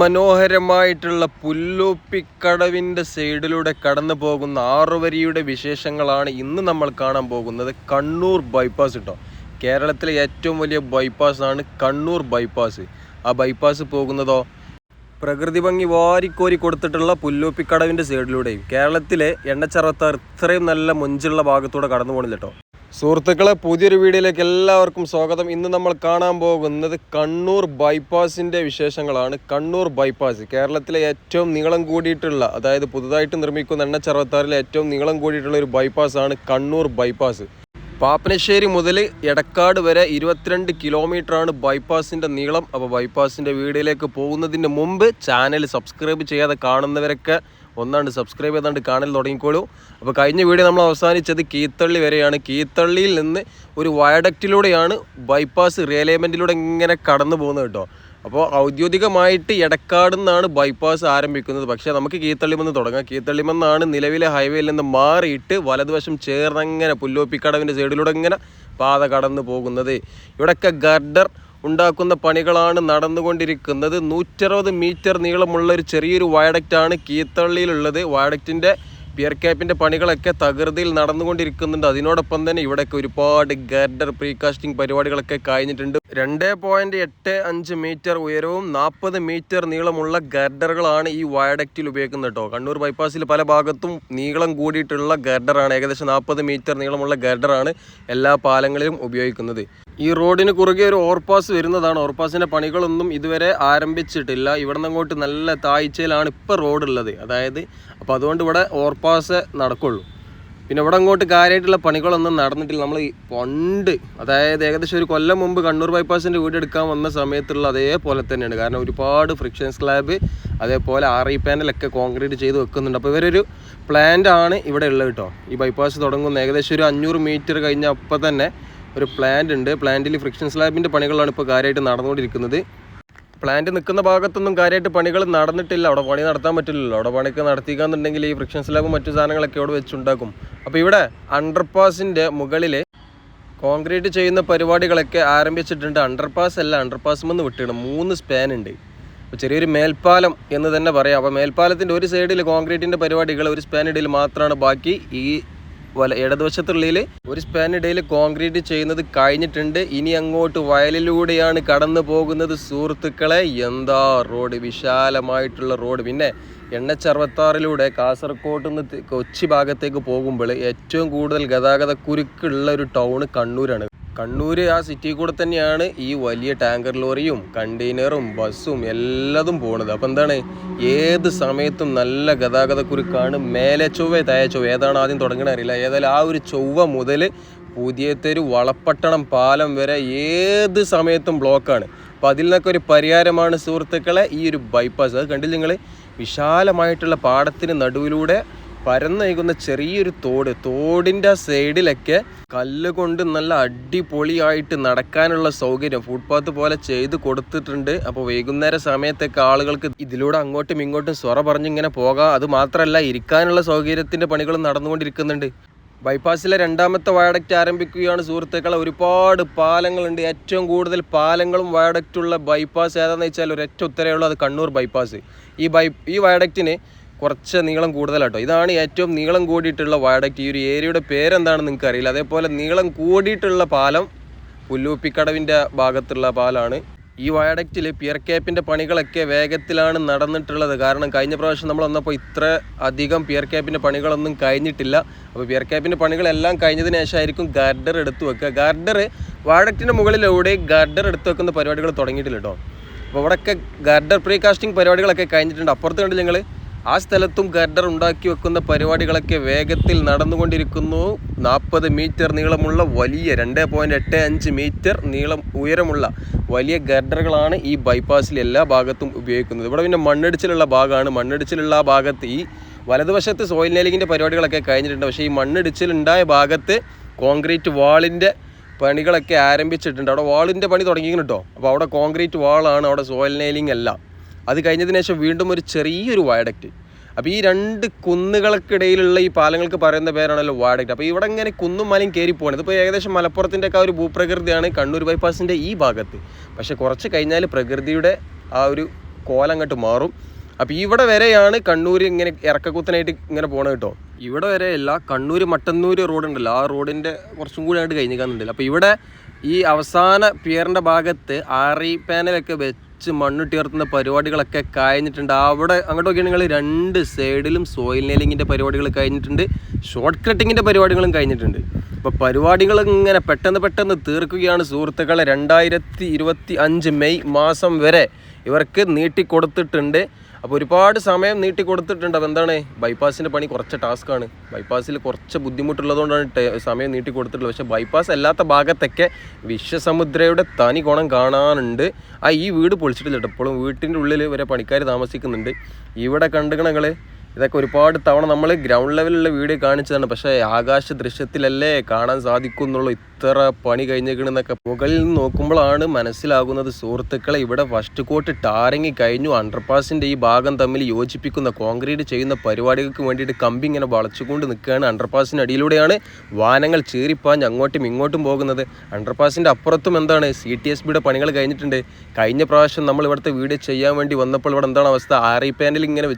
അതിമനോഹരമായിട്ടുള്ള പുല്ലൂപ്പിക്കടവിന്റെ സൈഡിലൂടെ കടന്നു പോകുന്ന ആറുവരിയുടെ വിശേഷങ്ങളാണ് ഇന്ന് നമ്മൾ കാണാൻ പോകുന്നത്. കണ്ണൂർ ബൈപ്പാസ് കേട്ടോ കേരളത്തിലെ ഏറ്റവും വലിയ ബൈപ്പാസ് ആണ് കണ്ണൂർ ബൈപ്പാസ്. ആ ബൈപ്പാസ് പോകുന്നതോ? പ്രകൃതി ഭംഗി വാരിക്കോരി കൊടുത്തിട്ടുള്ള പുല്ലൂപ്പിക്കടവിന്റെ സൈഡിലൂടെയും. കേരളത്തിലെ എണ്ണച്ചറത്താർ ഇത്രയും നല്ല മുഞ്ചുള്ള ഭാഗത്തൂടെ കടന്നു പോകണില്ല കേട്ടോ സുഹൃത്തുക്കളെ പുതിയൊരു വീഡിയോയിലേക്ക് എല്ലാവർക്കും സ്വാഗതം. ഇന്ന് നമ്മൾ കാണാൻ പോകുന്നത് കണ്ണൂർ ബൈപ്പാസിന്റെ വിശേഷങ്ങളാണ്. കണ്ണൂർ ബൈപ്പാസ് കേരളത്തിലെ ഏറ്റവും നീളം കൂടിയിട്ടുള്ള അതായത് പുതുതായിട്ട് നിർമ്മിക്കുന്ന എണ്ണച്ചറവത്താറിലെ ഏറ്റവും നീളം കൂടിയിട്ടുള്ള ഒരു ബൈപ്പാസാണ് കണ്ണൂർ ബൈപ്പാസ്. പാപ്പനശ്ശേരി മുതൽ എടക്കാട് വരെ ഇരുപത്തിരണ്ട് കിലോമീറ്ററാണ് ബൈപ്പാസിന്റെ നീളം. അപ്പോൾ ബൈപ്പാസിന്റെ വീഡിയോയിലേക്ക് പോകുന്നതിന് മുമ്പ് ചാനൽ സബ്സ്ക്രൈബ് ചെയ്യാതെ കാണുന്നവരൊക്കെ ഒന്നാണ്ട് സബ്സ്ക്രൈബ് ചെയ്താണ്ട് കാണൽ തുടങ്ങിക്കോളൂ. അപ്പോൾ കഴിഞ്ഞ വീഡിയോ നമ്മൾ അവസാനിച്ചത് കീത്തള്ളി വരെയാണ്. കീത്തള്ളിയിൽ നിന്ന് ഒരു വയഡക്റ്റിലൂടെയാണ് ബൈപ്പാസ് റിയലൈൻമെന്റിലൂടെ ഇങ്ങനെ കടന്നു പോകുന്നത് കേട്ടോ. അപ്പോൾ ഔദ്യോഗികമായിട്ട് എടക്കാട് നിന്നാണ് ബൈപ്പാസ് ആരംഭിക്കുന്നത്. പക്ഷേ നമുക്ക് കീത്തള്ളിമെന്ന് തുടങ്ങാം. കീത്തള്ളിമെന്നാണ് നിലവിലെ ഹൈവേയിൽ നിന്ന് മാറിയിട്ട് വലതുവശം ചേർന്നങ്ങനെ പുല്ലോപ്പിക്കടവിന്റെ സൈഡിലൂടെ ഇങ്ങനെ പാത കടന്നു പോകുന്നത്. ഇവിടെയൊക്കെ ഗർഡർ ഉണ്ടാക്കുന്ന പണികളാണ് നടന്നുകൊണ്ടിരിക്കുന്നത്. നൂറ്ററുപത് മീറ്റർ നീളമുള്ള ഒരു ചെറിയൊരു വയഡക്റ്റാണ് കീത്തള്ളിയിലുള്ളത് വയഡക്റ്റിന്റെ പിയർ ക്യാപ്പിന്റെ പണികളൊക്കെ തകൃതിയിൽ നടന്നുകൊണ്ടിരിക്കുന്നുണ്ട്. അതിനോടൊപ്പം തന്നെ ഇവിടെയൊക്കെ ഒരുപാട് ഗർഡർ പ്രീകാസ്റ്റിംഗ് പരിപാടികളൊക്കെ കഴിഞ്ഞിട്ടുണ്ട്. രണ്ട് പോയിന്റ് എട്ട് അഞ്ച് മീറ്റർ ഉയരവും നാൽപ്പത് മീറ്റർ നീളമുള്ള ഗർഡറുകളാണ് ഈ വയഡക്റ്റിൽ ഉപയോഗിക്കുന്നത് കേട്ടോ കണ്ണൂർ ബൈപ്പാസിൽ പല ഭാഗത്തും നീളം കൂടിയിട്ടുള്ള ഗർഡറാണ്. ഏകദേശം നാൽപ്പത് മീറ്റർ നീളമുള്ള ഗർഡറാണ് എല്ലാ പാലങ്ങളിലും ഉപയോഗിക്കുന്നത്. ഈ റോഡിന് കുറുകെ ഒരു ഓവർപാസ് വരുന്നതാണ്. ഓവർപാസിന്റെ പണികളൊന്നും ഇതുവരെ ആരംഭിച്ചിട്ടില്ല. ഇവിടെ നിന്നങ്ങോട്ട് നല്ല താഴ്ചയിലാണ് റോഡ് ഉള്ളത് അതായത് അപ്പോൾ അതുകൊണ്ട് ഇവിടെ ഓവർപാസ് നടക്കുള്ളൂ. പിന്നെ ഇവിടെ അങ്ങോട്ട് കാര്യമായിട്ടുള്ള പണികളൊന്നും നടന്നിട്ടില്ല. നമ്മൾ പണ്ട് അതായത് ഏകദേശം ഒരു കൊല്ലം മുമ്പ് കണ്ണൂർ ബൈപ്പാസിന്റെ വീട് എടുക്കാൻ വന്ന സമയത്തുള്ള അതേപോലെ തന്നെയാണ്. കാരണം ഒരുപാട് ഫ്രിക്ഷൻ സ്ലാബ് അതേപോലെ ആർ ഇ പാനലൊക്കെ കോൺക്രീറ്റ് ചെയ്ത് വെക്കുന്നുണ്ട്. അപ്പോൾ ഇവരൊരു പ്ലാന്റ് ആണ് ഇവിടെ ഉള്ളത് കേട്ടോ ഈ ബൈപ്പാസ് തുടങ്ങുന്ന ഏകദേശം ഒരു അഞ്ഞൂറ് മീറ്റർ കഴിഞ്ഞ അപ്പം തന്നെ ഒരു പ്ലാന്റ് ഉണ്ട്. പ്ലാന്റിൽ ഫ്രിക്ഷൻ സ്ലാബിന്റെ പണികളാണ് ഇപ്പോൾ കാര്യമായിട്ട് നടന്നുകൊണ്ടിരിക്കുന്നത്. പ്ലാന്റ് നിൽക്കുന്ന ഭാഗത്തൊന്നും കാര്യമായിട്ട് പണികൾ നടന്നിട്ടില്ല. അവിടെ പണി നടത്താൻ പറ്റില്ലല്ലോ. അവിടെ പണിയൊക്കെ നടത്തിക്കാന്നുണ്ടെങ്കിൽ ഈ ഫ്രിക്ഷൻ സ്ലാബും മറ്റു സാധനങ്ങളൊക്കെ അവിടെ വെച്ചുണ്ടാക്കും. അപ്പോൾ ഇവിടെ അണ്ടർപാസിന്റെ മുകളിൽ കോൺക്രീറ്റ് ചെയ്യുന്ന പരിപാടികളൊക്കെ ആരംഭിച്ചിട്ടുണ്ട്. അണ്ടർപാസ് അല്ല അണ്ടർപാസ് എന്ന് വിട്ടിടും മൂന്ന് സ്പാൻ ഉണ്ട്. അപ്പോൾ ചെറിയൊരു മേൽപ്പാലം എന്ന് തന്നെ പറയാം. അപ്പോൾ മേൽപ്പാലത്തിന്റെ ഒരു സൈഡിൽ കോൺക്രീറ്റിന്റെ പരിപാടികൾ ഒരു സ്പാൻ മാത്രമാണ് ബാക്കി ഈ വല ഇടതുവശത്തുള്ളിൽ ഒരു സ്പാനിടയിൽ കോൺക്രീറ്റ് ചെയ്യുന്നത് കഴിഞ്ഞിട്ടുണ്ട്. ഇനി അങ്ങോട്ട് വയലിലൂടെയാണ് കടന്നു പോകുന്നത് സുഹൃത്തുക്കളെ. എന്താ റോഡ് വിശാലമായിട്ടുള്ള റോഡ് പിന്നെ എണ്ണച്ചറുപത്താറിലൂടെ കാസർഗോഡ് നിന്ന് കൊച്ചി ഭാഗത്തേക്ക് പോകുമ്പോൾ ഏറ്റവും കൂടുതൽ ഗതാഗത കുരുക്കുള്ള ഒരു ടൗൺ കണ്ണൂരാണ്. കണ്ണൂർ ആ സിറ്റി കൂടെ തന്നെയാണ് ഈ വലിയ ടാങ്കർ ലോറിയും കണ്ടെയ്നറും ബസ്സും എല്ലാതും പോണത്. അപ്പം എന്താണ്? ഏത് സമയത്തും നല്ല ഗതാഗത കുരുക്കാണ് മേലെ ചൊവ്വ താഴെ ചൊവ്വ. ഏതാണ് ആദ്യം തുടങ്ങണ അറിയില്ല. ഏതായാലും ആ ഒരു ചൊവ്വ മുതൽ പുതിയ തെരു വളപ്പട്ടണം പാലം വരെ ഏത് സമയത്തും ബ്ലോക്കാണ് അപ്പോൾ അതിൽ നിന്നൊക്കെ ഒരു പരിഹാരമാണ് സുഹൃത്തുക്കളെ ഈ ഒരു ബൈപ്പാസ് അത് കണ്ടില്ല നിങ്ങൾ വിശാലമായിട്ടുള്ള പാടത്തിന് നടുവിലൂടെ പരന്നൊഴുകുന്ന ചെറിയൊരു തോട് തോടിന്റെ സൈഡിലൊക്കെ കല്ല് കൊണ്ട് നല്ല അടിപൊളിയായിട്ട് നടക്കാനുള്ള സൗകര്യം ഫുട്പാത്ത് പോലെ ചെയ്ത് കൊടുത്തിട്ടുണ്ട്. അപ്പോൾ വൈകുന്നേര സമയത്തൊക്കെ ആളുകൾക്ക് ഇതിലൂടെ അങ്ങോട്ടും ഇങ്ങോട്ടും സ്വറ പറഞ്ഞിങ്ങനെ പോകാം. അത് മാത്രമല്ല ഇരിക്കാനുള്ള സൗകര്യത്തിന്റെ പണികളും നടന്നുകൊണ്ടിരിക്കുന്നുണ്ട്. ബൈപ്പാസിലെ രണ്ടാമത്തെ വയഡക്റ്റ് ആരംഭിക്കുകയാണ് സുഹൃത്തുക്കളെ. ഒരുപാട് പാലങ്ങളുണ്ട്. ഏറ്റവും കൂടുതൽ പാലങ്ങളും വയഡക്റ്റുള്ള ബൈപ്പാസ് ഏതാണെന്ന് വെച്ചാൽ ഒരൊറ്റ ഉത്തരവേ ഉള്ളൂ. അത് കണ്ണൂർ ബൈപ്പാസ് ഈ ബൈ ഈ വയഡക്റ്റിന് കുറച്ച് നീളം കൂടുതലാട്ടോ. ഇതാണ് ഏറ്റവും നീളം കൂടിയിട്ടുള്ള വയഡക്റ്റ് ഈ ഒരു ഏരിയയുടെ പേരെന്താണെന്ന് നിങ്ങൾക്ക് അറിയില്ല അതേപോലെ നീളം കൂടിയിട്ടുള്ള പാലം പുല്ലൂപ്പിക്കടവിന്റെ ഭാഗത്തുള്ള പാലാണ്. ഈ വയഡക്റ്റിൽ പിയർ ക്യാപ്പിന്റെ പണികളൊക്കെ വേഗത്തിലാണ് നടന്നിട്ടുള്ളത്. കാരണം കഴിഞ്ഞ പ്രാവശ്യം നമ്മൾ വന്നപ്പോൾ ഇത്ര അധികം പിയർ ക്യാപ്പിന്റെ പണികളൊന്നും കഴിഞ്ഞിട്ടില്ല. അപ്പോൾ പിയർ ക്യാപ്പിന്റെ പണികളെല്ലാം കഴിഞ്ഞതിന് ശേഷമായിരിക്കും ഗർഡർ എടുത്തു വെക്കുക. ഗർഡർ വയഡക്റ്റിന്റെ മുകളിലൂടെ ഗർഡർ എടുത്തു വെക്കുന്ന പരിപാടികൾ തുടങ്ങിയിട്ടില്ല കേട്ടോ. അപ്പോൾ ഇവിടെയൊക്കെ ഗർഡർ പ്രീകാസ്റ്റിംഗ് പരിപാടികളൊക്കെ കഴിഞ്ഞിട്ടുണ്ട്. അപ്പുറത്ത് കണ്ടില്ല ഞങ്ങൾ ആ സ്ഥലത്തും ഗർഡർ ഉണ്ടാക്കി വെക്കുന്ന പരിപാടികളൊക്കെ വേഗത്തിൽ നടന്നുകൊണ്ടിരിക്കുന്നു. നാൽപ്പത് മീറ്റർ നീളമുള്ള വലിയ രണ്ട് പോയിന്റ് എട്ട് അഞ്ച് മീറ്റർ നീളം ഉയരമുള്ള വലിയ ഗർഡറുകളാണ് ഈ ബൈപ്പാസിൽ എല്ലാ ഭാഗത്തും ഉപയോഗിക്കുന്നത്. ഇവിടെ പിന്നെ മണ്ണിടിച്ചിലുള്ള ഭാഗമാണ്. മണ്ണിടിച്ചിലുള്ള ആ ഭാഗത്ത് ഈ വലതുവശത്ത് സോയിൽ നെലിങ്ങിന്റെ പരിപാടികളൊക്കെ കഴിഞ്ഞിട്ടുണ്ട്. പക്ഷേ ഈ മണ്ണിടിച്ചിലുണ്ടായ ഭാഗത്ത് കോൺക്രീറ്റ് വാളിന്റെ പണികളൊക്കെ ആരംഭിച്ചിട്ടുണ്ട്. അവിടെ വാളിന്റെ പണി തുടങ്ങിയിരുന്നു അപ്പോൾ അവിടെ കോൺക്രീറ്റ് വാളാണ് അവിടെ സോയിൽ നെയിലിംഗ് അല്ല അത് കഴിഞ്ഞതിന് ശേഷം വീണ്ടും ഒരു ചെറിയൊരു വയഡക്റ്റ് അപ്പോൾ ഈ രണ്ട് കുന്നുകൾക്കിടയിലുള്ള ഈ പാലങ്ങൾക്ക് പറയുന്ന പേരാണല്ലോ വയഡക്റ്റ് അപ്പോൾ ഇവിടെ ഇങ്ങനെ കുന്നും മലയും കയറി പോകുന്നത് ഇതിപ്പോൾ ഏകദേശം മലപ്പുറത്തിന്റെ ഒക്കെ ഒരു ഭൂപ്രകൃതിയാണ് കണ്ണൂർ ബൈപ്പാസിന്റെ ഈ ഭാഗത്ത്. പക്ഷേ കുറച്ച് കഴിഞ്ഞാൽ പ്രകൃതിയുടെ ആ ഒരു കോലം അങ്ങോട്ട് മാറും. അപ്പോൾ ഇവിടെ വരെയാണ് കണ്ണൂർ ഇങ്ങനെ ഇറക്കക്കുത്തനായിട്ട് ഇങ്ങനെ പോകണം കേട്ടോ. ഇവിടെ വരെയല്ല കണ്ണൂർ മട്ടന്നൂർ റോഡ് ഉണ്ടല്ലോ. ആ റോഡിന്റെ കുറച്ചും കൂടി ആയിട്ട് കാണുന്നുണ്ടല്ലോ അപ്പോൾ ഇവിടെ ഈ അവസാന പിയറിന്റെ ഭാഗത്ത് ആറി പാനലൊക്കെ വെച്ച് മണ്ണിട്ട് ഉയർത്തുന്ന പരിപാടികളൊക്കെ കഴിഞ്ഞിട്ടുണ്ട്. അവിടെ അങ്ങോട്ട് നോക്കിയാൽ നിങ്ങൾ രണ്ട് സൈഡിലും സോയിൽ നെയിലിങ്ങിന്റെ പരിപാടികൾ കഴിഞ്ഞിട്ടുണ്ട്. ഷോർട്ട് കട്ടിങ്ങിന്റെ പരിപാടികളും കഴിഞ്ഞിട്ടുണ്ട്. അപ്പോൾ പരിപാടികൾ ഇങ്ങനെ പെട്ടെന്ന് പെട്ടെന്ന് തീർക്കുകയാണ് സുഹൃത്തുക്കളെ. രണ്ടായിരത്തി മെയ് മാസം വരെ ഇവർക്ക് നീട്ടി കൊടുത്തിട്ടുണ്ട് അപ്പോൾ ഒരുപാട് സമയം നീട്ടി കൊടുത്തിട്ടുണ്ട്. അപ്പോൾ എന്താണ്? ബൈപ്പാസിന്റെ പണി കുറച്ച് ടാസ്ക്കാണ് ബൈപ്പാസിൽ കുറച്ച് ബുദ്ധിമുട്ടുള്ളതുകൊണ്ടാണ് സമയം നീട്ടി കൊടുത്തിട്ടുള്ളത്. പക്ഷേ ബൈപ്പാസ് അല്ലാത്ത ഭാഗത്തൊക്കെ വിശ്വസമുദ്രയുടെ തനി ഗുണം കാണാനുണ്ട്. ആ ഈ വീട് പൊളിച്ചിട്ടില്ല ഇപ്പോഴും വീട്ടിന്റെ ഉള്ളിൽ വരെ പണിക്കാർ താമസിക്കുന്നുണ്ട്. ഇവിടെ കണ്ടുകണങ്ങൾ ഇതൊക്കെ ഒരുപാട് തവണ നമ്മൾ ഗ്രൗണ്ട് ലെവലിലുള്ള വീഡിയോ കാണിച്ചതാണ്. പക്ഷേ ആകാശ ദൃശ്യത്തിലല്ലേ കാണാൻ സാധിക്കുന്നുള്ളൂ. ഇത്ര പണി കഴിഞ്ഞേക്കണെന്നൊക്കെ മുകളിൽ നിന്ന് നോക്കുമ്പോഴാണ് മനസ്സിലാകുന്നത്. സുഹൃത്തുക്കളെ ഇവിടെ ഫസ്റ്റ് കോട്ട് ടാരങ്ങി കഴിഞ്ഞു. അണ്ടർപാസിന്റെ ഈ ഭാഗം തമ്മിൽ യോജിപ്പിക്കുന്ന കോൺക്രീറ്റ് ചെയ്യുന്ന പരിപാടികൾക്ക് വേണ്ടിയിട്ട് കമ്പി ഇങ്ങനെ വളച്ചുകൊണ്ട് നിൽക്കുകയാണ്. അണ്ടർപാസിന്റെ അടിയിലൂടെയാണ് വാഹനങ്ങൾ ചീറിപ്പാഞ്ഞ് അങ്ങോട്ടും ഇങ്ങോട്ടും പോകുന്നത്. അണ്ടർപാസിന്റെ അപ്പുറത്തും എന്താണ് സി ടി എസ് ബിയുടെ പണികൾ കഴിഞ്ഞിട്ടുണ്ട്. കഴിഞ്ഞ പ്രാവശ്യം നമ്മൾ ഇവിടുത്തെ വീഡിയോ ചെയ്യാൻ വേണ്ടി വന്നപ്പോൾ ഇവിടെ എന്താണ് അവസ്ഥ? ആർ ഐ പാനൽ ഇങ്ങനെ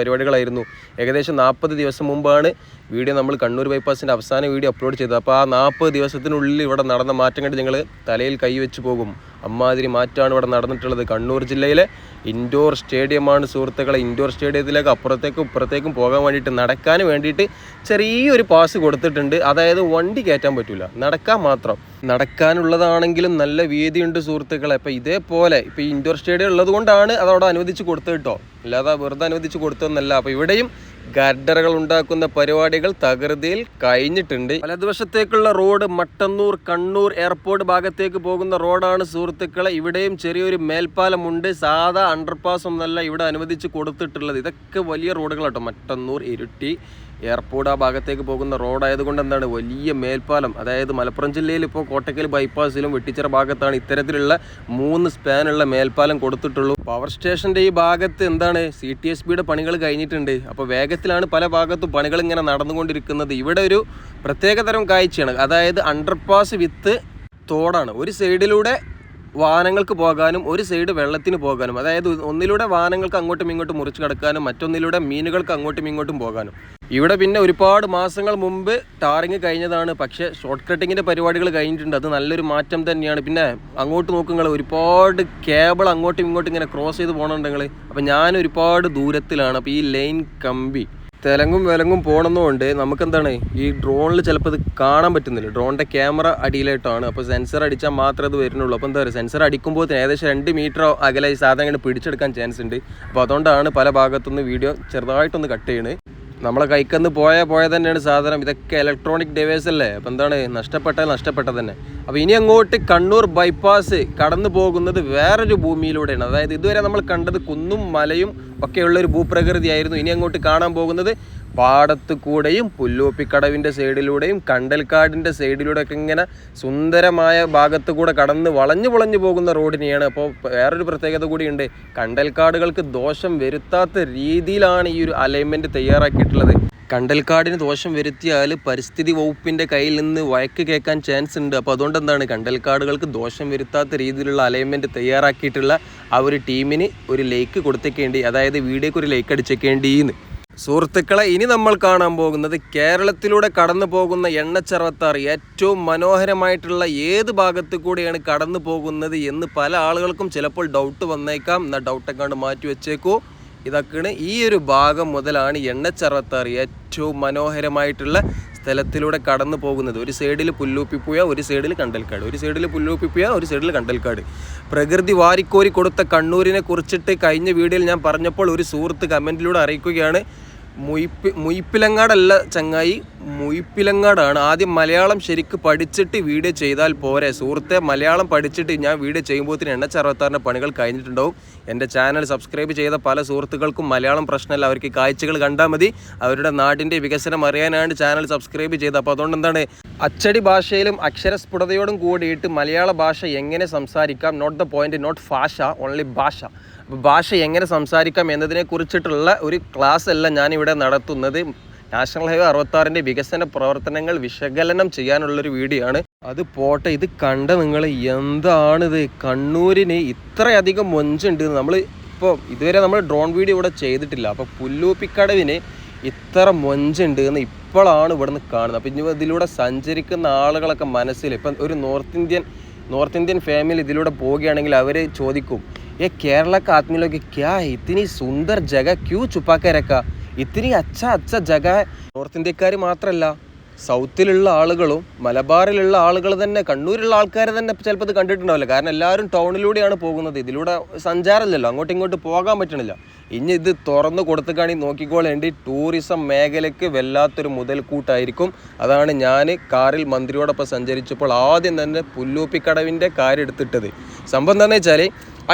പരിപാടികളായിരുന്നു. ഏകദേശം നാൽപ്പത് ദിവസം മുമ്പാണ് വീഡിയോ നമ്മൾ കണ്ണൂർ ബൈപ്പാസിന്റെ അവസാന വീഡിയോ അപ്ലോഡ് ചെയ്തത് അപ്പോൾ ആ നാൽപ്പത് ദിവസത്തിനുള്ളിൽ ഇവിടെ നടന്ന മാറ്റം കണ്ട് ഞങ്ങൾ തലയിൽ കൈവച്ച് പോകും. അമ്മാതിരി മാറ്റമാണ് ഇവിടെ നടന്നിട്ടുള്ളത്. കണ്ണൂർ ജില്ലയിലെ ഇൻഡോർ സ്റ്റേഡിയമാണ് സുഹൃത്തുക്കളെ. ഇൻഡോർ സ്റ്റേഡിയത്തിലേക്ക് അപ്പുറത്തേക്കും ഇപ്പുറത്തേക്കും പോകാൻ വേണ്ടിയിട്ട് നടക്കാൻ വേണ്ടിയിട്ട് ചെറിയൊരു പാസ് കൊടുത്തിട്ടുണ്ട്. അതായത് വണ്ടി കയറ്റാൻ പറ്റില്ല നടക്കാൻ മാത്രം. നടക്കാനുള്ളതാണെങ്കിലും നല്ല വീതിയുണ്ട് സുഹൃത്തുക്കളെ. അപ്പോൾ ഇതേപോലെ ഇപ്പോൾ ഇൻഡോർ സ്റ്റേഡിയം ഉള്ളതുകൊണ്ടാണ് അതവിടെ അനുവദിച്ച് കൊടുത്തത് കേട്ടോ അല്ലാതെ വെറുതെ അനുവദിച്ച് കൊടുത്തതെന്നല്ല. അപ്പോൾ ഇവിടെയും ഗർഡറുകൾ ഉണ്ടാക്കുന്ന പരിപാടികൾ തകൃതിയിൽ കഴിഞ്ഞിട്ടുണ്ട്. വലതുവശത്തേക്കുള്ള റോഡ് മട്ടന്നൂർ കണ്ണൂർ എയർപോർട്ട് ഭാഗത്തേക്ക് പോകുന്ന റോഡാണ് സുഹൃത്തുക്കളെ. ഇവിടെയും ചെറിയൊരു മേൽപ്പാലമുണ്ട്. സാധാ അണ്ടർപാസ് ഒന്നല്ല ഇവിടെ അനുവദിച്ച് കൊടുത്തിട്ടുള്ളത്. ഇതൊക്കെ വലിയ റോഡുകളാട്ടോ. മട്ടന്നൂർ ഇരുട്ടി എയർപോർട്ട് ആ ഭാഗത്തേക്ക് പോകുന്ന റോഡായതുകൊണ്ട് എന്താണ് വലിയ മേൽപ്പാലം. അതായത് മലപ്പുറം ജില്ലയിൽ ഇപ്പോൾ കോട്ടക്കൽ ബൈപ്പാസിലും വെട്ടിച്ചിറ ഭാഗത്താണ് ഇത്തരത്തിലുള്ള മൂന്ന് സ്പാനുള്ള മേൽപ്പാലം കൊടുത്തിട്ടുള്ളൂ. പവർ സ്റ്റേഷന്റെ ഈ ഭാഗത്ത് എന്താണ്? സി ടി എസ് ബിയുടെ പണികൾ കഴിഞ്ഞിട്ടുണ്ട്. അപ്പോൾ വേഗത്തിലാണ് പല ഭാഗത്തും പണികൾ ഇങ്ങനെ നടന്നുകൊണ്ടിരിക്കുന്നത്. ഇവിടെ ഒരു പ്രത്യേകതരം കാഴ്ചയാണ്. അതായത് അണ്ടർപാസ് വിത്ത് തോടാണ്. ഒരു സൈഡിലൂടെ വാഹനങ്ങൾക്ക് പോകാനും ഒരു സൈഡ് വെള്ളത്തിന് പോകാനും അതായത് ഒന്നിലൂടെ വാഹനങ്ങൾക്ക് അങ്ങോട്ടും ഇങ്ങോട്ടും മുറിച്ച് കടക്കാനും മറ്റൊന്നിലൂടെ മീനുകൾക്ക് അങ്ങോട്ടും ഇങ്ങോട്ടും പോകാനും. ഇവിടെ പിന്നെ ഒരുപാട് മാസങ്ങൾ മുമ്പ് ടാറിങ് കഴിഞ്ഞതാണ്. പക്ഷേ ഷോർട്ട് കട്ടിങ്ങിന്റെ പരിപാടികൾ കഴിഞ്ഞിട്ടുണ്ട്. അത് നല്ലൊരു മാറ്റം തന്നെയാണ്. പിന്നെ അങ്ങോട്ട് നോക്കുങ്ങൾ ഒരുപാട് കേബിൾ അങ്ങോട്ടും ഇങ്ങോട്ടും ഇങ്ങനെ ക്രോസ് ചെയ്ത് പോകണുണ്ടെങ്കിൽ അപ്പോൾ ഞാൻ ഒരുപാട് ദൂരത്തിലാണ്. അപ്പോൾ ഈ ലൈൻ കമ്പി തെലങ്കും വിലങ്ങും പോകണമെന്നുകൊണ്ട് നമുക്കെന്താണ് ഈ ഡ്രോണിൽ ചിലപ്പോൾ ഇത് കാണാൻ പറ്റുന്നില്ല. ഡ്രോണിന്റെ ക്യാമറ അടിയിലായിട്ടാണ്. അപ്പോൾ സെൻസർ അടിച്ചാൽ മാത്രമേ അത് വരുന്നുള്ളൂ. അപ്പോൾ എന്താ പറയുക സെൻസർ അടിക്കുമ്പോൾ ഏകദേശം രണ്ട് മീറ്റർ അകലെ ഈ സാധനം ഇങ്ങനെ പിടിച്ചെടുക്കാൻ ചാൻസ് ഉണ്ട്. അപ്പോൾ അതുകൊണ്ടാണ് പല ഭാഗത്തുനിന്ന് വീഡിയോ ചെറുതായിട്ടൊന്ന് കട്ട് ചെയ്യണത് നമ്മളെ കൈക്കന്ന് പോയ പോയ തന്നെയാണ് സാധനം. ഇതൊക്കെ ഇലക്ട്രോണിക് ഡിവൈസ് അല്ലേ? അപ്പം എന്താണ്? നഷ്ടപ്പെട്ടാൽ നഷ്ടപ്പെട്ടത് തന്നെ. അപ്പോൾ ഇനി അങ്ങോട്ട് കണ്ണൂർ ബൈപ്പാസ് കടന്നു പോകുന്നത് വേറൊരു ഭൂമിയിലൂടെയാണ്. അതായത് ഇതുവരെ നമ്മൾ കണ്ടത് കുന്നും മലയും ഒക്കെയുള്ള ഒരു ഭൂപ്രകൃതിയായിരുന്നു. ഇനി അങ്ങോട്ട് കാണാൻ പോകുന്നത് പാടത്ത് കൂടെയും പുല്ലോപ്പിക്കടവിന്റെ സൈഡിലൂടെയും കണ്ടൽക്കാടിന്റെ സൈഡിലൂടെ ഒക്കെ ഇങ്ങനെ സുന്ദരമായ ഭാഗത്ത് കൂടെ കടന്ന് വളഞ്ഞു വളഞ്ഞു പോകുന്ന റോഡിനെയാണ് അപ്പോൾ വേറൊരു പ്രത്യേകത കൂടിയുണ്ട്. കണ്ടൽക്കാടുകൾക്ക് ദോഷം വരുത്താത്ത രീതിയിലാണ് ഈ ഒരു അലൈൻമെന്റ് തയ്യാറാക്കിയിട്ടുള്ളത്. കണ്ടൽക്കാടിന് ദോഷം വരുത്തിയാൽ പരിസ്ഥിതി വകുപ്പിന്റെ കയ്യിൽ നിന്ന് വഴക്ക് കേൾക്കാൻ ചാൻസ് ഉണ്ട്. അപ്പോൾ അതുകൊണ്ട് എന്താണ് കണ്ടൽക്കാടുകൾക്ക് ദോഷം വരുത്താത്ത രീതിയിലുള്ള അലൈൻമെന്റ് തയ്യാറാക്കിയിട്ടുള്ള ആ ഒരു ടീമിന് ഒരു ലേക്ക് കൊടുത്തേക്കേണ്ടി അതായത് വീഡിയോക്ക് ഒരു ലേക്ക് അടിച്ചേക്കേണ്ടിന്ന്. സുഹൃത്തുക്കളെ ഇനി നമ്മൾ കാണാൻ പോകുന്നത് കേരളത്തിലൂടെ കടന്നു പോകുന്ന എണ്ണച്ചർവത്താറ് ഏറ്റവും മനോഹരമായിട്ടുള്ള ഏത് ഭാഗത്ത് കൂടെയാണ് കടന്നു പോകുന്നത് എന്ന് പല ആളുകൾക്കും ചിലപ്പോൾ ഡൗട്ട് വന്നേക്കാം. എന്നാൽ ഡൗട്ടൊക്കെ കണ്ട് മാറ്റി വെച്ചേക്കൂ. ഇതൊക്കെയാണ് ഈ ഒരു ഭാഗം മുതലാണ് എണ്ണച്ചർവത്താറ് ഏറ്റവും മനോഹരമായിട്ടുള്ള സ്ഥലത്തിലൂടെ കടന്നു പോകുന്നത്. ഒരു സൈഡിൽ പുല്ലൂപ്പിപ്പുയ ഒരു സൈഡിൽ കണ്ടൽക്കാട്. ഒരു സൈഡിൽ പുല്ലൂപ്പിപ്പുയ ഒരു സൈഡിൽ കണ്ടൽക്കാട്. പ്രകൃതി വാരിക്കോരി കൊടുത്ത കണ്ണൂരിനെ കുറിച്ചിട്ട് കഴിഞ്ഞ വീഡിയോയിൽ ഞാൻ പറഞ്ഞപ്പോൾ ഒരു സുഹൃത്ത് കമന്റിലൂടെ അറിയിക്കുകയാണ്. മുയിപ്പി മുയിപ്പിലങ്ങാടല്ല ചങ്ങായി മുയിപ്പിലങ്ങാടാണ്. ആദ്യം മലയാളം ശരിക്ക് പഠിച്ചിട്ട് വീഡിയോ ചെയ്താൽ പോരെ. സുഹൃത്തെ മലയാളം പഠിച്ചിട്ട് ഞാൻ വീഡിയോ ചെയ്യുമ്പോഴത്തേന് എണ്ണച്ച അറുപത്താറിന്റെ പണികൾ കഴിഞ്ഞിട്ടുണ്ടാവും. എന്റെ ചാനൽ സബ്സ്ക്രൈബ് ചെയ്ത പല സുഹൃത്തുക്കൾക്കും മലയാളം പ്രശ്നമല്ല. അവർക്ക് കാഴ്ചകൾ കണ്ടാൽ മതി. അവരുടെ നാടിന്റെ വികസനം അറിയാനാണ് ചാനൽ സബ്സ്ക്രൈബ് ചെയ്തത്. അപ്പോൾ അതുകൊണ്ട് എന്താണ്? അച്ചടി ഭാഷയിലും അക്ഷരസ്ഫുടതയോടും കൂടിയിട്ട് മലയാള ഭാഷ എങ്ങനെ സംസാരിക്കാം? നോട്ട് ദ പോയിന്റ് നോട്ട് ഭാഷ ഓൺലി ഭാഷ. അപ്പോൾ ഭാഷ എങ്ങനെ സംസാരിക്കാം എന്നതിനെ കുറിച്ചിട്ടുള്ള ഒരു ക്ലാസ് അല്ല ഞാനിവിടെ നടത്തുന്നത്. നാഷണൽ ഹൈവേ അറുപത്താറിന്റെ വികസന പ്രവർത്തനങ്ങൾ വിശകലനം ചെയ്യാനുള്ളൊരു വീഡിയോ ആണ്. അത് പോട്ടെ ഇത് കണ്ട നിങ്ങൾ എന്താണിത്? കണ്ണൂരിന് ഇത്രയധികം മൊഞ്ചുണ്ട്. നമ്മൾ ഇപ്പോൾ ഇതുവരെ നമ്മൾ ഡ്രോൺ വീഡിയോ ഇവിടെ ചെയ്തിട്ടില്ല. അപ്പോൾ പുല്ലൂപ്പിക്കടവിന് ഇത്ര മൊഞ്ചുണ്ട് എന്ന് ഇപ്പോഴാണ് ഇവിടുന്ന് കാണുന്നത് അപ്പം ഇനി ഇതിലൂടെ സഞ്ചരിക്കുന്ന ആളുകളൊക്കെ മനസ്സിൽ ഇപ്പം ഒരു north Indian north Indian family ഇതിലൂടെ പോവുകയാണെങ്കിൽ അവർ ചോദിക്കും ये केरला का आदमी लोग क्या है इतनी सुंदर जगह क्यों छुपा के रखा ഇത്തിരി അച്ഛ അച്ഛ ജഗ നോർത്ത് ഇന്ത്യക്കാർ മാത്രമല്ല സൗത്തിലുള്ള ആളുകളും മലബാറിലുള്ള ആളുകൾ തന്നെ കണ്ണൂരിലുള്ള ആൾക്കാരെ തന്നെ ചിലപ്പോൾ ഇത് കണ്ടിട്ടുണ്ടാവില്ല. കാരണം എല്ലാവരും ടൗണിലൂടെയാണ് പോകുന്നത്. ഇതിലൂടെ സഞ്ചാരമില്ലല്ലോ. അങ്ങോട്ടും ഇങ്ങോട്ട് പോകാൻ പറ്റണില്ല. ഇനി ഇത് തുറന്ന് കൊടുത്തുകാണി നോക്കിക്കോളേണ്ടി ടൂറിസം മേഖലയ്ക്ക് വല്ലാത്തൊരു മുതൽക്കൂട്ടായിരിക്കും. അതാണ് ഞാൻ കാറിൽ മന്ത്രിയോടൊപ്പം സഞ്ചരിച്ചപ്പോൾ ആദ്യം തന്നെ പുല്ലൂപ്പിക്കടവിന്റെ കാര്യം എടുത്തിട്ടത് സംഭവം എന്താണെന്ന് വെച്ചാൽ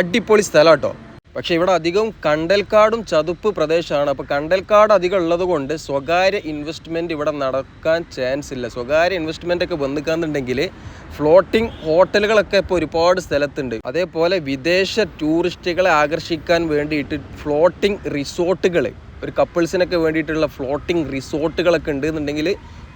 അടിപൊളി സ്ഥലം കേട്ടോ. പക്ഷേ ഇവിടെ അധികം കണ്ടൽക്കാടും ചതുപ്പ് പ്രദേശമാണ്. അപ്പോൾ കണ്ടൽക്കാട് അധികം ഉള്ളത് കൊണ്ട് സ്വകാര്യ ഇൻവെസ്റ്റ്മെന്റ് ഇവിടെ നടക്കാൻ ചാൻസ് ഇല്ല. സ്വകാര്യ ഇൻവെസ്റ്റ്മെന്റ് ഒക്കെ വന്നിക്കാന്നുണ്ടെങ്കിൽ ഫ്ലോട്ടിംഗ് ഹോട്ടലുകളൊക്കെ ഇപ്പോൾ ഒരുപാട് സ്ഥലത്തുണ്ട്. അതേപോലെ വിദേശ ടൂറിസ്റ്റുകളെ ആകർഷിക്കാൻ വേണ്ടിയിട്ട് ഫ്ലോട്ടിംഗ് റിസോർട്ടുകൾ ഒരു കപ്പിൾസിനൊക്കെ വേണ്ടിയിട്ടുള്ള ഫ്ലോട്ടിംഗ് റിസോർട്ടുകളൊക്കെ ഉണ്ട് എന്നുണ്ടെങ്കിൽ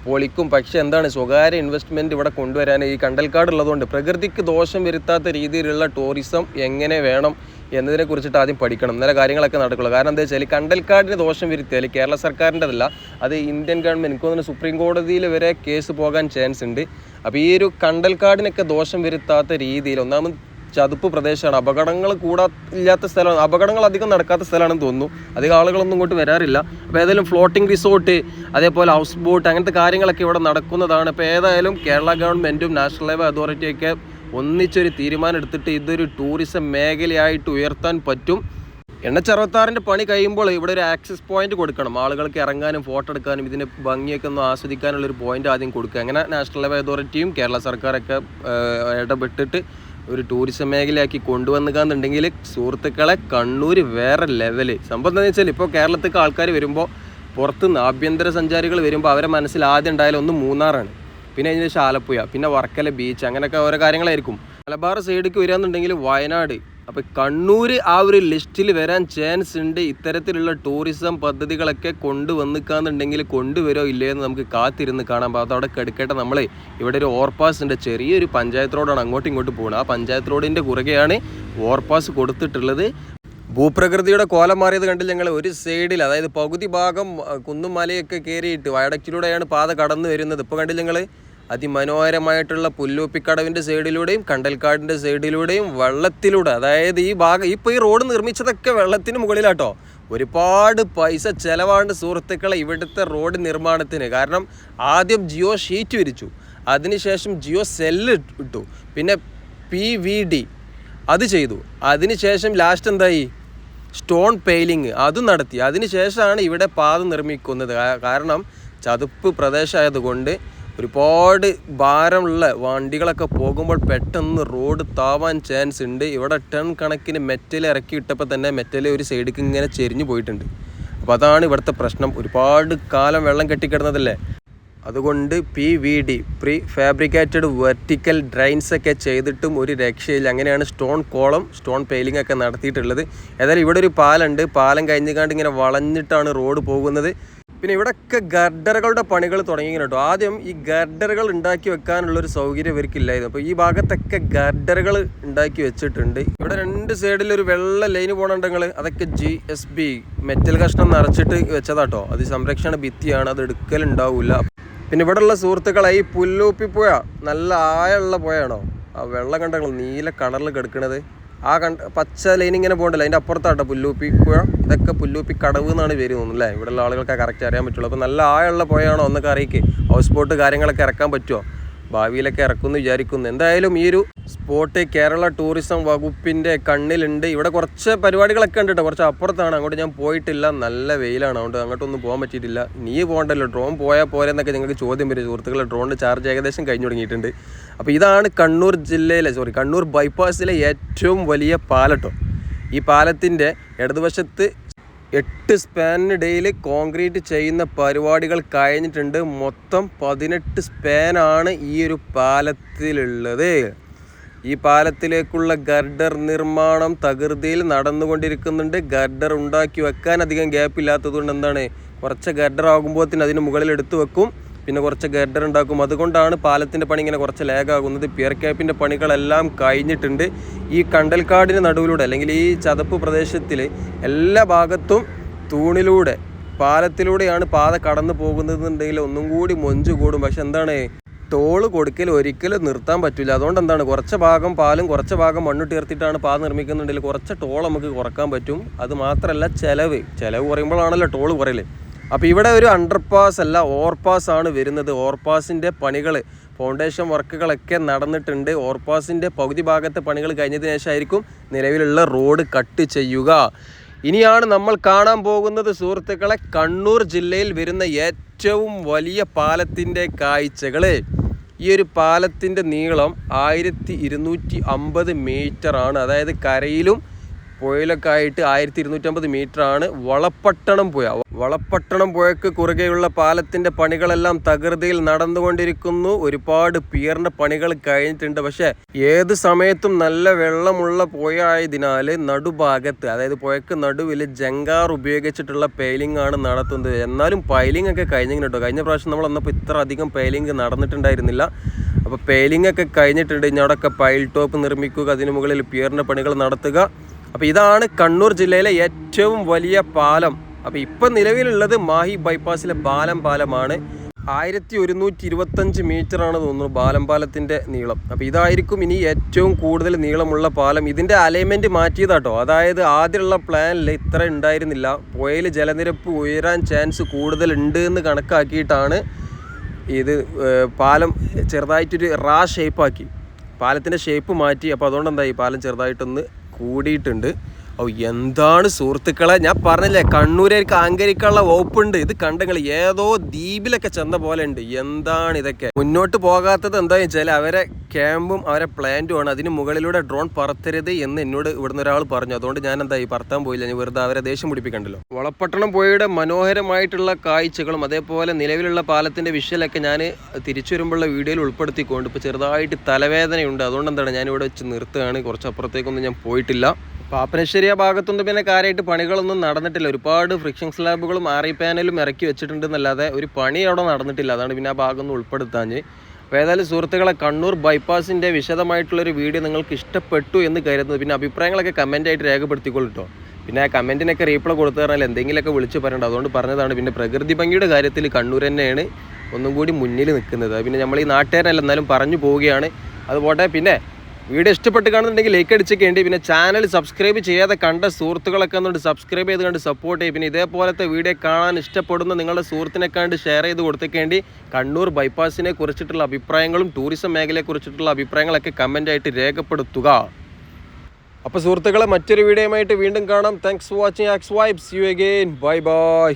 പൊളിക്കും. പക്ഷേ എന്താണ് സ്വകാര്യ ഇൻവെസ്റ്റ്മെന്റ് ഇവിടെ കൊണ്ടുവരാൻ ഈ കണ്ടൽക്കാട് ഉള്ളതുകൊണ്ട് പ്രകൃതിക്ക് ദോഷം വരുത്താത്ത രീതിയിലുള്ള ടൂറിസം എങ്ങനെ വേണം എന്നതിനെ കുറിച്ചിട്ട് ആദ്യം പഠിക്കണം. നല്ല കാര്യങ്ങളൊക്കെ നടക്കുള്ളൂ. കാരണം എന്താ വെച്ചാൽ കണ്ടൽക്കാടിന് ദോഷം വരുത്തിയാൽ കേരള സർക്കാരിന്റെതല്ല അത് ഇന്ത്യൻ ഗവൺമെന്റ് എനിക്ക് തോന്നുന്നു സുപ്രീം കോടതിയിൽ വരെ കേസ് പോകാൻ ചാൻസ് ഉണ്ട്. അപ്പോൾ ഈ ഒരു കണ്ടൽക്കാടിനൊക്കെ ദോഷം വരുത്താത്ത രീതിയിൽ ഒന്നാമത് ചതുപ്പ് പ്രദേശമാണ്. അപകടങ്ങൾ കൂടാ ഇല്ലാത്ത സ്ഥലമാണ്. അപകടങ്ങൾ അധികം നടക്കാത്ത സ്ഥലമാണെന്ന് തോന്നുന്നു. അധികം ആളുകളൊന്നും ഇങ്ങോട്ട് വരാറില്ല. അപ്പോൾ ഏതായാലും ഫ്ലോട്ടിംഗ് റിസോർട്ട് അതേപോലെ ഹൗസ് ബോട്ട് അങ്ങനത്തെ കാര്യങ്ങളൊക്കെ ഇവിടെ നടക്കുന്നതാണ്. ഇപ്പോൾ ഏതായാലും കേരള ഗവൺമെന്റും നാഷണൽ ഹൈവേ അതോറിറ്റിയൊക്കെ ഒന്നിച്ചൊരു തീരുമാനം എടുത്തിട്ട് ഇതൊരു ടൂറിസം മേഖലയായിട്ട് ഉയർത്താൻ പറ്റും. എണ്ണച്ചറുപത്താറിന്റെ പണി കഴിയുമ്പോൾ ഇവിടെ ഒരു ആക്സസ് പോയിന്റ് കൊടുക്കണം. ആളുകൾക്ക് ഇറങ്ങാനും ഫോട്ടോ എടുക്കാനും ഇതിന്റെ ഭംഗിയൊക്കെ ഒന്ന് ആസ്വദിക്കാനുള്ള ഒരു പോയിന്റ് ആദ്യം കൊടുക്കുക. അങ്ങനെ നാഷണൽ ഹൈവേ അതോറിറ്റിയും കേരള സർക്കാരൊക്കെ ഇടപെട്ടിട്ട് ഒരു ടൂറിസം മേഖലയാക്കി കൊണ്ടുവന്നുകാന്നുണ്ടെങ്കിൽ സുഹൃത്തുക്കളെ കണ്ണൂർ വേറെ ലെവൽ സംഭവം എന്താണെന്ന് വെച്ചാൽ ഇപ്പോൾ കേരളത്തിലേക്ക് ആൾക്കാർ വരുമ്പോൾ പുറത്തുനിന്ന് ആഭ്യന്തര സഞ്ചാരികൾ വരുമ്പോൾ അവരെ മനസ്സിൽ ആദ്യം ഉണ്ടായാലും ഒന്ന് മൂന്നാറാണ്. പിന്നെ അതിന്റെ ശേഷം ആലപ്പുഴ പിന്നെ വർക്കല ബീച്ച് അങ്ങനെയൊക്കെ ഓരോ കാര്യങ്ങളായിരിക്കും. മലബാർ സൈഡിലേക്ക് വരികയെന്നുണ്ടെങ്കിൽ വയനാട്. അപ്പോൾ കണ്ണൂർ ആ ഒരു ലിസ്റ്റിൽ വരാൻ ചാൻസ് ഉണ്ട്. ഇത്തരത്തിലുള്ള ടൂറിസം പദ്ധതികളൊക്കെ കൊണ്ടുവന്നിക്കാന്നുണ്ടെങ്കിൽ കൊണ്ടുവരോ ഇല്ലേ എന്ന് നമുക്ക് കാത്തിരുന്ന് കാണാം. അപ്പോൾ അതവിടെ കെടുക്കേണ്ട നമ്മൾ ഇവിടെ ഒരു ഓവർപാസ് ഉണ്ട്. ചെറിയൊരു പഞ്ചായത്ത് റോഡാണ് അങ്ങോട്ടും ഇങ്ങോട്ടും പോകുന്നത് ആ പഞ്ചായത്ത് റോഡിന്റെ കുറുകെയാണ് ഓവർപാസ് കൊടുത്തിട്ടുള്ളത്. ഭൂപ്രകൃതിയുടെ കോലം മാറിയത് കണ്ടില്ല ഞങ്ങൾ ഒരു സൈഡിൽ അതായത് പകുതി ഭാഗം കുന്നും മലയൊക്കെ കയറിയിട്ട് വയടക്കിലൂടെയാണ് പാത കടന്നു വരുന്നത്. ഇപ്പോൾ കണ്ടില്ല ഞങ്ങൾ അതിമനോഹരമായിട്ടുള്ള പുല്ലൂപ്പിക്കടവിന്റെ സൈഡിലൂടെയും കണ്ടൽക്കാടിന്റെ സൈഡിലൂടെയും വെള്ളത്തിലൂടെ അതായത് ഈ ഭാഗം ഇപ്പോൾ ഈ റോഡ് നിർമ്മിച്ചതൊക്കെ വെള്ളത്തിന് മുകളിലാട്ടോ. ഒരുപാട് പൈസ ചിലവാണ്ട് സുഹൃത്തുക്കളെ ഇവിടുത്തെ റോഡ് നിർമ്മാണത്തിന്. കാരണം ആദ്യം ജിയോ ഷീറ്റ് വിരിച്ചു. അതിനുശേഷം ജിയോ സെല്ല് ഇട്ടു പിന്നെ പി വി ഡി അത് ചെയ്തു. അതിനുശേഷം ലാസ്റ്റ് എന്തായി? സ്റ്റോൺ പെയിലിങ് അതും നടത്തി. അതിനുശേഷമാണ് ഇവിടെ പാത നിർമ്മിക്കുന്നത്. കാരണം ചതുപ്പ് പ്രദേശമായതുകൊണ്ട് ഒരുപാട് ഭാരമുള്ള വണ്ടികളൊക്കെ പോകുമ്പോൾ പെട്ടെന്ന് റോഡ് താവാൻ ചാൻസ് ഉണ്ട്. ഇവിടെ ടൺ കണക്കിന് മെറ്റൽ ഇറക്കി ഇട്ടപ്പോൾ തന്നെ മെറ്റൽ ഒരു സൈഡിലേക്ക് ഇങ്ങനെ ചെരിഞ്ഞു പോയിട്ടുണ്ട്. അപ്പോൾ അതാണ് ഇവിടുത്തെ പ്രശ്നം. ഒരുപാട് കാലം വെള്ളം കെട്ടിക്കിടന്നതല്ലേ? അതുകൊണ്ട് P V D prefabricated vertical drains ഒക്കെ ചെയ്തിട്ടും ഒരു രക്ഷയില്ല. അങ്ങനെയാണ് സ്റ്റോൺ കോളം സ്റ്റോൺ പെയിലിംഗ് ഒക്കെ നടത്തിയിട്ടുള്ളത്. ഏതായാലും ഇവിടെ ഒരു പാലമുണ്ട് പാലം കഴിഞ്ഞുകാണ്ട് ഇങ്ങനെ വളഞ്ഞിട്ടാണ് റോഡ് പോകുന്നത്. പിന്നെ ഇവിടെയൊക്കെ ഗർഡറുകളുടെ പണികൾ തുടങ്ങിയിരുന്നു കേട്ടോ ആദ്യം ഈ ഗർഡറുകൾ ഉണ്ടാക്കി വെക്കാനുള്ള ഒരു സൗകര്യം ഇവർക്കില്ലായിരുന്നു. അപ്പോൾ ഈ ഭാഗത്തൊക്കെ ഗർഡറുകൾ ഉണ്ടാക്കി വെച്ചിട്ടുണ്ട്. ഇവിടെ രണ്ട് സൈഡിൽ ഒരു വെള്ള ലൈന് പോകണുണ്ടെങ്കിൽ അതൊക്കെ ജി എസ് ബി മെറ്റൽ കഷ്ണം നിറച്ചിട്ട് വെച്ചതാട്ടോ അത് സംരക്ഷണ ഭിത്തിയാണ് അത് എടുക്കലുണ്ടാവില്ല പിന്നെ ഇവിടെയുള്ള സുഹൃത്തുക്കളെ ഈ പുല്ലൂപ്പി പുഴ നല്ല ആയുള്ള പുഴയാണോ? ആ വെള്ളം കണ്ടങ്ങൾ നീല കളറിൽ കിടക്കണത്? ആ കണ്ട പച്ച ലൈൻ ഇങ്ങനെ പോകണ്ടല്ലോ? അതിന്റെ അപ്പുറത്താട്ടോ പുല്ലൂപ്പി പുഴ. ഇതൊക്കെ പുല്ലൂപ്പി കടവ് എന്നാണ് പേര് തോന്നുന്നു അല്ലേ ഇവിടെയുള്ള ആളുകൾക്ക് കറക്റ്റ് അറിയാൻ പറ്റുള്ളൂ. അപ്പോൾ നല്ല ആയുള്ള പുഴയാണോ ഒന്നൊക്കെ അറിയിക്ക്. ഹൗസ് ബോട്ട് കാര്യങ്ങളൊക്കെ ഇറക്കാൻ പറ്റുമോ ഭാവിയിലൊക്കെ ഇറക്കുമെന്ന് വിചാരിക്കുന്നു. എന്തായാലും ഈ ഒരു സ്പോട്ട് കേരള ടൂറിസം വകുപ്പിന്റെ കണ്ണിലുണ്ട്. ഇവിടെ കുറച്ച് പരിപാടികളൊക്കെ ഉണ്ട് കേട്ടോ. കുറച്ച് അപ്പുറത്താണ്. അങ്ങോട്ട് ഞാൻ പോയിട്ടില്ല. നല്ല വെയിലാണ്. അതുകൊണ്ട് അങ്ങോട്ടൊന്നും പോകാൻ പറ്റിയിട്ടില്ല. നീ പോകണ്ടല്ലോ. ഡ്രോൺ പോയാൽ പോരെ എന്നൊക്കെ നിങ്ങൾക്ക് ചോദ്യം വരും. സുഹൃത്തുക്കളെ ഡ്രോണിന്റെ ചാർജ് ഏകദേശം കഴിഞ്ഞു തുടങ്ങിയിട്ടുണ്ട്. അപ്പോൾ ഇതാണ് കണ്ണൂർ ജില്ലയിലെ സോറി കണ്ണൂർ ബൈപ്പാസിലെ ഏറ്റവും വലിയ പാലട്ടോ ഈ പാലത്തിന്റെ ഇടതുവശത്ത് എട്ട് സ്പാനിനിടയിൽ കോൺക്രീറ്റ് ചെയ്യുന്ന പരിപാടികൾ കഴിഞ്ഞിട്ടുണ്ട്. മൊത്തം പതിനെട്ട് സ്പാനാണ് ഈ ഒരു പാലത്തിലുള്ളത്. ഈ പാലത്തിലേക്കുള്ള ഗർഡർ നിർമ്മാണം തകൃതിയിൽ നടന്നുകൊണ്ടിരിക്കുന്നുണ്ട്. ഗർഡർ ഉണ്ടാക്കി വെക്കാൻ അധികം ഗ്യാപ്പ് ഇല്ലാത്തതുകൊണ്ട് എന്താണ്? കുറച്ച് ഗർഡർ ആകുമ്പോഴത്തിന് അതിന് മുകളിൽ എടുത്തു വെക്കും. പിന്നെ കുറച്ച് ഗർഡർ ഉണ്ടാക്കും. അതുകൊണ്ടാണ് പാലത്തിന്റെ പണി ഇങ്ങനെ കുറച്ച് ലാഗാകുന്നത് പിയർ ക്യാപ്പിന്റെ പണികളെല്ലാം കഴിഞ്ഞിട്ടുണ്ട്. ഈ കണ്ടൽക്കാടിന് നടുവിലൂടെ അല്ലെങ്കിൽ ഈ ചതപ്പ് പ്രദേശത്തിൽ എല്ലാ ഭാഗത്തും തൂണിലൂടെ പാലത്തിലൂടെയാണ് പാത കടന്നു പോകുന്നതെന്നുണ്ടെങ്കിൽ ഒന്നും കൂടി മൊഞ്ച് കൂടും പക്ഷെ എന്താണ്? ടോൾ കൊടുക്കൽ ഒരിക്കലും നിർത്താൻ പറ്റില്ല അതുകൊണ്ട് എന്താണ് കുറച്ച് ഭാഗം പാലും കുറച്ച് ഭാഗം മണ്ണിട്ട് ചേർത്തിട്ടാണ് പാൽ നിർമ്മിക്കുന്നുണ്ടെങ്കിൽ കുറച്ച് ടോൾ നമുക്ക് കുറയ്ക്കാൻ പറ്റും. അത് മാത്രമല്ല ചിലവ്. ചിലവ് കുറയുമ്പോഴാണല്ലോ ടോൾ കുറയൽ. അപ്പോൾ ഇവിടെ ഒരു അണ്ടർപാസ് അല്ല ഓവർപാസ് ആണ് വരുന്നത്. ഓവർപാസിന്റെ പണികൾ ഫൗണ്ടേഷൻ വർക്കുകളൊക്കെ നടന്നിട്ടുണ്ട്. ഓവർപാസിന്റെ പകുതി ഭാഗത്തെ പണികൾ കഴിഞ്ഞതിന് ശേഷമായിരിക്കും നിലവിലുള്ള റോഡ് കട്ട് ചെയ്യുക. ഇനിയാണ് നമ്മൾ കാണാൻ പോകുന്നത് സുഹൃത്തുക്കളെ കണ്ണൂർ ജില്ലയിൽ വരുന്ന ഏറ്റവും വലിയ പാലത്തിന്റെ കാഴ്ചകൾ ഈ ഒരു പാലത്തിന്റെ നീളം ആയിരത്തി ഇരുന്നൂറ്റി അമ്പത് മീറ്ററാണ് അതായത് കരയിലും പുഴയിലൊക്കെ ആയിട്ട് ആയിരത്തി ഇരുന്നൂറ്റമ്പത് മീറ്റർ ആണ് വളപ്പട്ടണം പുഴ. വളപ്പട്ടണം പുഴയ്ക്ക് കുറുകെയുള്ള പാലത്തിന്റെ പണികളെല്ലാം തകൃതിയിൽ നടന്നുകൊണ്ടിരിക്കുന്നു. ഒരുപാട് പിയറിന്റെ പണികൾ കഴിഞ്ഞിട്ടുണ്ട്. പക്ഷേ ഏത് സമയത്തും നല്ല വെള്ളമുള്ള പുഴ ആയതിനാൽ നടുഭാഗത്ത് അതായത് പുഴയ്ക്ക് നടുവിൽ ജങ്കാർ ഉപയോഗിച്ചിട്ടുള്ള പെയിലിംഗ് ആണ് നടത്തുന്നത്. എന്നാലും പൈലിംഗ് ഒക്കെ കഴിഞ്ഞിങ്ങനെ കേട്ടോ. കഴിഞ്ഞ പ്രാവശ്യം നമ്മൾ വന്നപ്പോൾ ഇത്ര അധികം പെയിലിംഗ് നടന്നിട്ടുണ്ടായിരുന്നില്ല. അപ്പോൾ പെയിലിംഗ് ഒക്കെ കഴിഞ്ഞിട്ടുണ്ട്. ഇനി അവിടെയൊക്കെ പൈൽ ടോപ്പ് നിർമ്മിക്കുക അതിന് മുകളിൽ പിയറിന്റെ പണികൾ നടത്തുക. അപ്പോൾ ഇതാണ് കണ്ണൂർ ജില്ലയിലെ ഏറ്റവും വലിയ പാലം. അപ്പോൾ ഇപ്പം നിലവിലുള്ളത് മാഹി ബൈപ്പാസിലെ ബാലം പാലമാണ്. ആയിരത്തി ഒരുന്നൂറ്റി ഇരുപത്തഞ്ച് മീറ്ററാണ് തോന്നുന്നു ബാലം പാലത്തിന്റെ നീളം. അപ്പോൾ ഇതായിരിക്കും ഇനി ഏറ്റവും കൂടുതൽ നീളമുള്ള പാലം. ഇതിന്റെ അലൈൻമെന്റ് മാറ്റിയതാട്ടോ. അതായത് ആദ്യമുള്ള പ്ലാനിൽ ഇത്ര ഉണ്ടായിരുന്നില്ല. പുഴയിൽ ജലനിരപ്പ് ഉയരാൻ ചാൻസ് കൂടുതലുണ്ട് എന്ന് കണക്കാക്കിയിട്ടാണ് ഇത് പാലം ചെറുതായിട്ടൊരു റാ ഷേപ്പാക്കി പാലത്തിന്റെ ഷേപ്പ് മാറ്റി. അപ്പോൾ അതുകൊണ്ട് എന്തായി പാലം ചെറുതായിട്ടൊന്ന് കൂടിയിട്ടുണ്ട്. ഓ എന്താണ് സുഹൃത്തുക്കളെ? ഞാൻ പറഞ്ഞില്ലേ കണ്ണൂരേക്ക് അഹങ്കരിക്കാനുള്ള വകുപ്പുണ്ട്. ഇത് കണ്ടെങ്കിൽ ഏതോ ദ്വീപിലൊക്കെ ചെന്ന പോലെ ഉണ്ട് എന്താണ് ഇതൊക്കെ? മുന്നോട്ട് പോകാത്തത് എന്താണെന്ന് വെച്ചാൽ അവരെ ക്യാമ്പും അവരെ പ്ലാന്റും ആണ്. അതിന് മുകളിലൂടെ ഡ്രോൺ പറത്തരുത് എന്ന് എന്നോട് ഇവിടുന്ന് ഒരാൾ പറഞ്ഞു. അതുകൊണ്ട് ഞാൻ എന്താ ഈ പറത്താൻ പോയില്ല. ഞാൻ വെറുതെ അവരെ ദേഷ്യം പിടിപ്പിക്കണ്ടല്ലോ. വളപ്പട്ടണം പോയുടെ മനോഹരമായിട്ടുള്ള കാഴ്ചകളും അതേപോലെ നിലവിലുള്ള പാലത്തിന്റെ വിഷ്വലൊക്കെ ഞാൻ തിരിച്ചു വരുമ്പോഴുള്ള വീഡിയോയിൽ ഉൾപ്പെടുത്തിക്കൊണ്ട് ഇപ്പോൾ ചെറുതായിട്ട് തലവേദനയുണ്ട്. അതുകൊണ്ട് എന്താണ് ഞാൻ ഇവിടെ വെച്ച് നിർത്തുകയാണ്. കുറച്ച് അപ്പുറത്തേക്കൊന്നും ഞാൻ പോയിട്ടില്ല. പാപ്പനശ്ശേരി ആ ഭാഗത്തൊന്നും പിന്നെ കാര്യമായിട്ട് പണികളൊന്നും നടന്നിട്ടില്ല. ഒരുപാട് ഫ്രിക്ഷൻ സ്ലാബുകളും ആറി പാനലും ഇറക്കി വെച്ചിട്ടുണ്ടെന്നല്ലാതെ ഒരു പണി അവിടെ നടന്നിട്ടില്ല. അതാണ് പിന്നെ ആ ഭാഗം ഒന്ന് ഉൾപ്പെടുത്താഞ്ഞ് അപ്പോൾ ഏതായാലും സുഹൃത്തുക്കളെ കണ്ണൂർ ബൈപ്പാസിന്റെ വിശദമായിട്ടുള്ളൊരു വീഡിയോ നിങ്ങൾക്ക് ഇഷ്ടപ്പെട്ടു എന്ന് കരുതുന്നത് പിന്നെ അഭിപ്രായങ്ങളൊക്കെ കമന്റായിട്ട് രേഖപ്പെടുത്തിക്കൊള്ളിട്ടോ. പിന്നെ ആ കമന്റിനൊക്കെ റീപ്ലൈ കൊടുത്തു പറഞ്ഞാൽ എന്തെങ്കിലുമൊക്കെ വിളിച്ച് പറയേണ്ടത് അതുകൊണ്ട് പറഞ്ഞതാണ് പിന്നെ പ്രകൃതി ഭംഗിയുടെ കാര്യത്തിൽ കണ്ണൂർ തന്നെയാണ് ഒന്നും കൂടി മുന്നിൽ നിൽക്കുന്നത്. പിന്നെ നമ്മൾ ഈ നാട്ടുകാരല്ല എന്നാലും പറഞ്ഞു പോവുകയാണ്. അതുപോട്ടെ പിന്നെ വീഡിയോ ഇഷ്ടപ്പെട്ട് കാണുന്നുണ്ടെങ്കിൽ ലൈക്ക് അടിച്ചേക്കേണ്ടി പിന്നെ ചാനൽ സബ്സ്ക്രൈബ് ചെയ്യാതെ കണ്ട സുഹൃത്തുക്കളൊക്കെ ഒന്നുകൊണ്ട് സബ്സ്ക്രൈബ് ചെയ്ത് കണ്ട് സപ്പോർട്ട് ചെയ്യും. പിന്നെ ഇതേപോലത്തെ വീഡിയോ കാണാൻ ഇഷ്ടപ്പെടുന്ന നിങ്ങളുടെ സുഹൃത്തിനെ കണ്ട് ഷെയർ ചെയ്ത് കൊടുത്തേക്കേണ്ടി കണ്ണൂർ ബൈപ്പാസിനെ കുറിച്ചിട്ടുള്ള അഭിപ്രായങ്ങളും ടൂറിസം മേഖലയെ കുറിച്ചിട്ടുള്ള അഭിപ്രായങ്ങളൊക്കെ കമന്റായിട്ട് രേഖപ്പെടുത്തുക. അപ്പോൾ സുഹൃത്തുക്കളെ മറ്റൊരു വീഡിയോയുമായിട്ട് വീണ്ടും കാണാം. Thanks for watching Axe Vibes you again bye bye